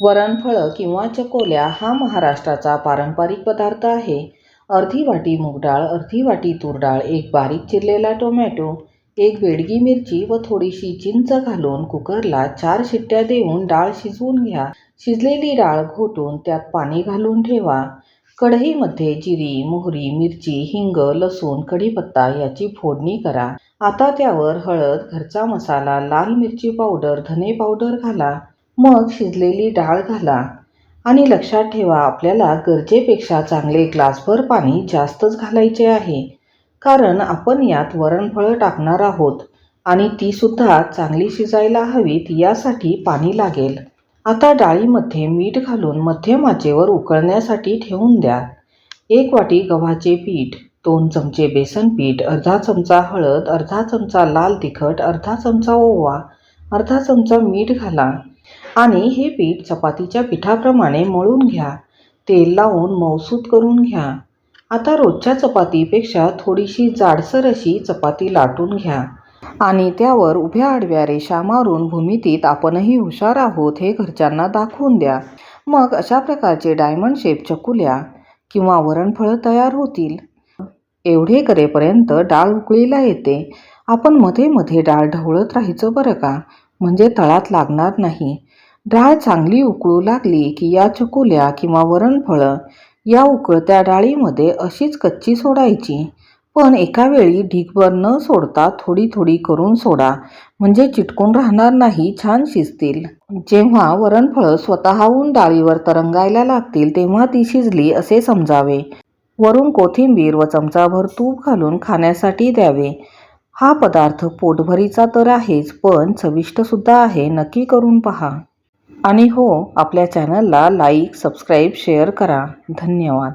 वरणफळं किंवा चकोल्या हा महाराष्ट्राचा पारंपरिक पदार्थ आहे. अर्धी वाटी मूगडाळ अर्धी वाटी तूरडाळ एक बारीक चिरलेला टोमॅटो एक बेडगी मिरची व थोडीशी चिंच घालून कुकरला चार शिट्ट्या देऊन डाळ शिजवून घ्या. शिजलेली डाळ घोटून त्यात पाणी घालून ठेवा. कढईमध्ये जिरी मोहरी मिरची हिंग लसूण कढीपत्ता याची फोडणी करा. आता त्यावर हळद घरचा मसाला लाल मिरची पावडर धने पावडर घाला. मग शिजलेली डाळ घाला आणि लक्षात ठेवा आपल्याला गरजेपेक्षा चांगले ग्लासभर पाणी जास्तच घालायचे आहे. कारण आपण यात वरणफळं टाकणार आहोत आणि तीसुद्धा चांगली शिजायला हवीत यासाठी पाणी लागेल. आता डाळीमध्ये मीठ घालून मध्यम आचेवर उकळण्यासाठी ठेवून द्या. एक वाटी गव्हाचे पीठ दोन चमचे बेसन पीठ अर्धा चमचा हळद अर्धा चमचा लाल तिखट अर्धा चमचा ओवा अर्धा चमचा मीठ घाला. आणि हे पीठ चपातीच्या पिठाप्रमाणे मळून घ्या. तेल लावून मऊसूत करून घ्या. आता रोजच्या चपातीपेक्षा थोडीशी जाडसर अशी चपाती लाटून घ्या. आणि त्यावर उभ्या आडव्या रेषा मारून भूमितीत आपणही हुशार आहोत हे घरच्यांना दाखवून द्या. मग अशा प्रकारचे डायमंड शेप चकुल्या किंवा वरणफळं तयार होतील. एवढे करेपर्यंत डाळ उकळीला येते. आपण मध्ये मध्ये डाळ ढवळत राहायचं बरं का? म्हणजे तळात लागणार नाही. डाळ चांगली उकळू लागली की या चकुल्या किंवा वरणफळं या उकळत्या डाळीमध्ये अशीच कच्ची सोडायची. पण एका वेळी ढीगभर न सोडता थोडी थोडी करून सोडा म्हणजे चिटकून राहणार नाही छान शिजतील. जेव्हा वरणफळं स्वतःहून डाळीवर तरंगायला लागतील तेव्हा ती शिजली असे समजावे. वरून कोथिंबीर व चमचाभर तूप घालून खाण्यासाठी द्यावे. हा पदार्थ पोटभरीचा तर आहेच पण चविष्टसुद्धा आहे नक्की करून पहा. आणि हो आपल्या चॅनलला लाईक सबस्क्राईब शेअर करा. धन्यवाद.